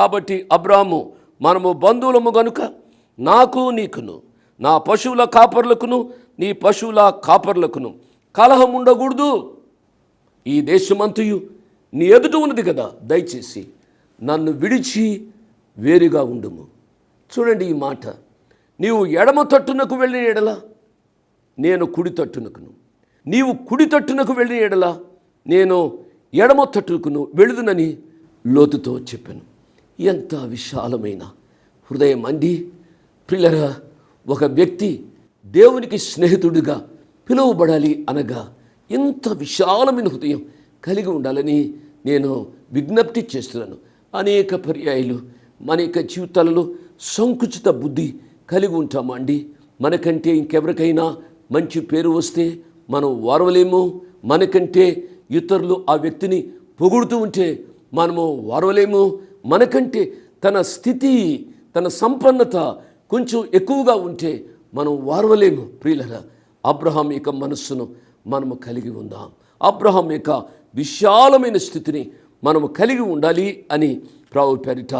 కాబట్టి అబ్రాము మనము బంధువులము గనుక నాకు నీకును నా పశువుల కాపర్లకును నీ పశువుల కాపర్లకును కలహం ఉండకూడదు. ఈ దేశమంతయు నీ ఎదుట ఉన్నది కదా దయచేసి నన్ను విడిచి వేరుగా ఉండుము. చూడండి ఈ మాట. నీవు ఎడమ తట్టునకు వెళ్ళిన ఎడల నేను కుడి తట్టునకును. నీవు కుడి తట్టునకు వెళ్ళిన ఎడల నేను ఎడమ తట్టునకును వెళుదునని లోతుతో చెప్పాను. ఎంత విశాలమైన హృదయం అండి. పిల్లరా ఒక వ్యక్తి దేవునికి స్నేహితుడిగా పిలువబడాలి అనగా ఇంత విశాలమైన హృదయం కలిగి ఉండాలని నేను విజ్ఞప్తి చేస్తున్నాను. అనేక పర్యాయాలు మన యొక్క జీవితాలలో సంకుచిత బుద్ధి కలిగి ఉంటామా అండి? మనకంటే ఇంకెవరికైనా మంచి పేరు వస్తే మనం వారవలేము? మనకంటే ఇతరులు ఆ వ్యక్తిని పొగుడుతూ ఉంటే మనము వారవలేము? మనకంటే తన స్థితి తన సంపన్నత కొంచెం ఎక్కువగా ఉంటే మనం వారవలేము. ప్రియులరా అబ్రహాం యొక్క మనస్సును మనము కలిగి ఉందాం. అబ్రహాం యొక్క విశాలమైన స్థితిని మనము కలిగి ఉండాలి అని ప్రావు పేరిట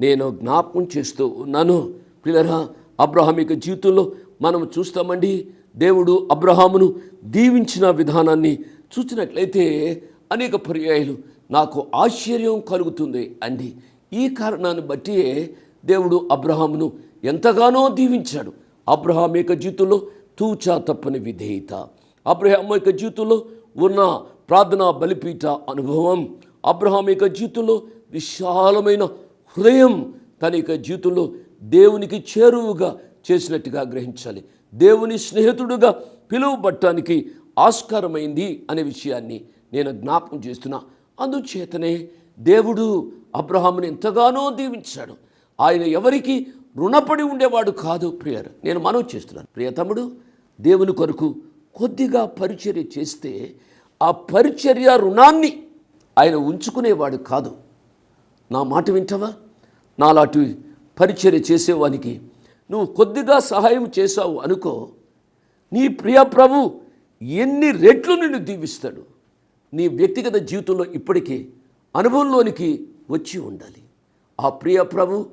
నేను జ్ఞాపకం చేస్తూ ఉన్నాను. పిల్లరా అబ్రహాం యొక్క జీవితంలో మనం చూస్తామండి దేవుడు అబ్రహామును దీవించిన విధానాన్ని చూసినట్లయితే అనేక పర్యాయాలు నాకు ఆశ్చర్యం కలుగుతుంది అండి ఈ కారణాన్ని బట్టి దేవుడు అబ్రహామును ఎంతగానో దీవించాడు. అబ్రహాం యొక్క జీవితంలో తూచా తప్పని విధేయత. అబ్రహాం యొక్క జీవితంలో ఉన్న ప్రార్థనా బలిపీఠ అనుభవం. అబ్రహాం యొక్క జీవితంలో విశాలమైన హృదయం తన యొక్క జీవితంలో దేవునికి చేరువుగా చేసినట్టుగా గ్రహించాలి. దేవుని స్నేహితుడుగా పిలువబట్టడానికి ఆస్కారమైంది అనే విషయాన్ని నేను జ్ఞాపకం చేస్తున్నా. అందుచేతనే దేవుడు అబ్రహాముని ఎంతగానో దీవించాడు. ఆయన ఎవరికి రుణపడి ఉండేవాడు కాదు ప్రియర్. నేను మనవి చేస్తున్నాను. ప్రియ తమ్ముడు దేవుని కొరకు కొద్దిగా పరిచర్య చేస్తే ఆ పరిచర్య రుణాన్ని ఆయన ఉంచుకునేవాడు కాదు. నా మాట వింటావా? నాలాంటి పరిచర్య చేసేవానికి నువ్వు కొద్దిగా సహాయం చేశావు అనుకో నీ ప్రియ ప్రభు ఎన్ని రెట్లు నిన్ను దీవిస్తాడు? నీ వ్యక్తిగత జీవితంలో ఇప్పటికే అనుభవంలోనికి వచ్చి ఉండాలి. ఆ ప్రియ ప్రభు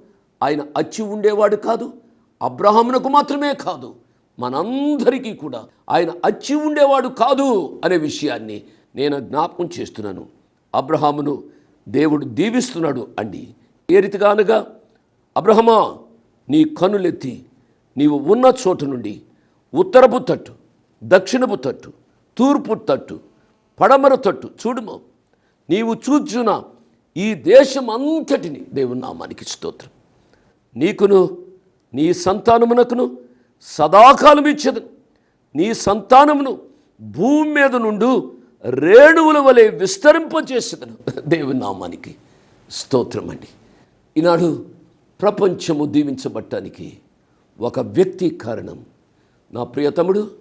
ఆయన అచ్చి ఉండేవాడు కాదు అబ్రహామునకు మాత్రమే కాదు మనందరికీ కూడా ఆయన అచ్చి ఉండేవాడు కాదు అనే విషయాన్ని నేను జ్ఞాపకం చేస్తున్నాను. అబ్రహామును దేవుడు దీవిస్తున్నాడు అండి. ఏ రీతిగా అనగా అబ్రహమా నీ కనులెత్తి నీవు ఉన్న చోటు నుండి ఉత్తరపు తట్టు దక్షిణపు తట్టు తూర్పు తట్టు పడమర తట్టు. చూడుమో నీవు చూచున ఈ దేశం అంతటిని దేవుని నామానికి స్తోత్రం. నీకును నీ సంతానమునకును సదాకాలం ఇచ్చదు నీ సంతానమును భూమి మీద నుండు రేణువుల వలె విస్తరింపజేసేదను. దేవుని నామానికి స్తోత్రం అండి ఈనాడు ప్రపంచము దీవించబట్టానికి ఒక వ్యక్తి కారణం నా ప్రియతముడు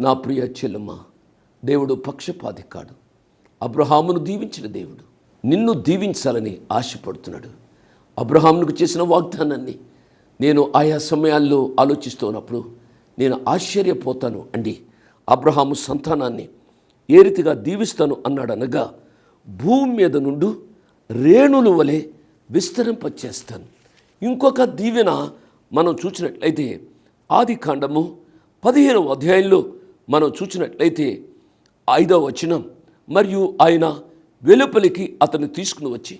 నా ప్రియ చెల్లమ్మ దేవుడు పక్షపాతి కాడు. అబ్రహామును దీవించిన దేవుడు. నిన్ను దీవించాలని ఆశపడుతున్నాడు. అబ్రహామునికి చేసిన వాగ్దానాన్ని నేను ఆయా సమయాల్లో ఆలోచిస్తున్నప్పుడు నేను ఆశ్చర్యపోతాను అండి. అబ్రహాము సంతానాన్ని ఏ రీతిగా దీవిస్తాను అన్నాడనగా భూమి మీద నుండు రేణుల వలె విస్తరింపచేస్తాను. ఇంకొక దీవెన మనం చూసినట్లయితే ఆది కాండము పదిహేనవ అధ్యాయంలో మనం చూసినట్లయితే ఐదో వచనం. మరియు ఆయన వెలుపలికి అతను తీసుకుని వచ్చి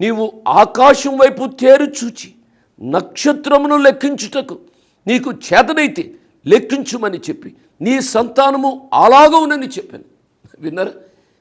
నీవు ఆకాశం వైపు తేరు చూచి నక్షత్రమును లెక్కించుటకు నీకు చేతనైతే లెక్కించుమని చెప్పి నీ సంతానము అలాగవునని చెప్పాను. విన్నారా?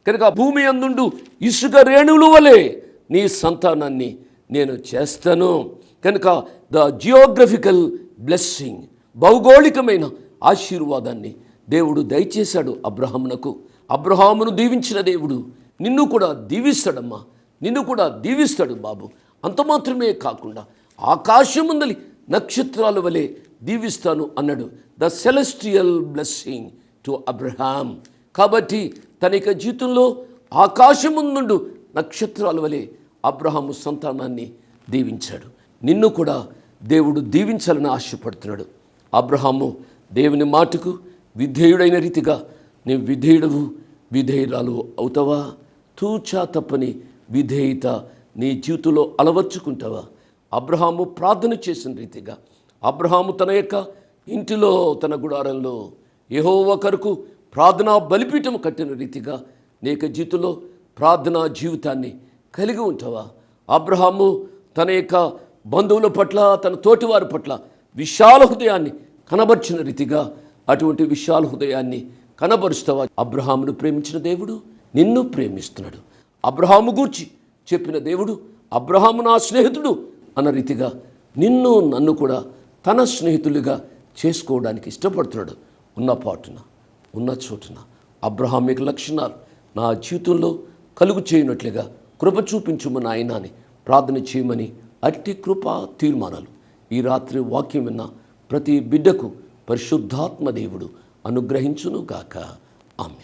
కనుక భూమి అందుండు ఇసుక రేణువుల వలె నీ సంతానాన్ని నేను చేస్తాను. కనుక ద జియోగ్రఫికల్ బ్లెస్సింగ్ భౌగోళికమైన ఆశీర్వాదాన్ని దేవుడు దయచేశాడు అబ్రహామునకు. అబ్రహామును దీవించిన దేవుడు నిన్ను కూడా దీవిస్తాడమ్మా. నిన్ను కూడా దీవిస్తాడు బాబు. అంత మాత్రమే కాకుండా ఆకాశముందలి నక్షత్రాల వలె దీవిస్తాను అన్నాడు. The celestial blessing to Abraham కాబట్టి తన యొక్క జీవితంలో ఆకాశముందుండు నక్షత్రాల వలె అబ్రహాము సంతానాన్ని దీవించాడు. నిన్ను కూడా దేవుడు దీవించాలని ఆశపడుతున్నాడు. అబ్రహాము దేవుని మాటకు విధేయుడైన రీతిగా నీవు విధేయుడవు విధేయురాలు అవుతావా? తూచా తప్పని విధేయత నీ జీవితంలో అలవర్చుకుంటావా? అబ్రహాము ప్రార్థన చేసిన రీతిగా అబ్రహాము తన యొక్క ఇంటిలో తన గుడారంలో యెహోవా కొరకు ప్రార్థనా బలిపీఠం కట్టిన రీతిగా నీ యొక్క జీవితంలో ప్రార్థనా జీవితాన్ని కలిగి ఉంటావా? అబ్రహాము తన యొక్క బంధువుల పట్ల తన తోటివారి పట్ల విశాల హృదయాన్ని కనబర్చిన రీతిగా అటువంటి విశాల హృదయాన్ని కనబరుస్తావా అబ్రహామును ప్రేమించిన దేవుడు నిన్ను ప్రేమిస్తున్నాడు. అబ్రహాము గూర్చి చెప్పిన దేవుడు అబ్రహాము నా స్నేహితుడు అన్న రీతిగా నిన్ను నన్ను కూడా తన స్నేహితులుగా చేసుకోవడానికి ఇష్టపడుతున్నాడు. ఉన్న పాటున ఉన్న చోటున. అబ్రహామిక యొక్క లక్షణాలు నా జీవితంలో కలుగు చేయనట్లుగా కృప చూపించుమని ఆయన అని ప్రార్థన చేయమని అట్టి కృప తీర్మానాలు. ఈ రాత్రి వాక్యం విన్న ప్రతి బిడ్డకు పరిశుద్ధాత్మ దేవుడు అనుగ్రహించును గాక ఆమె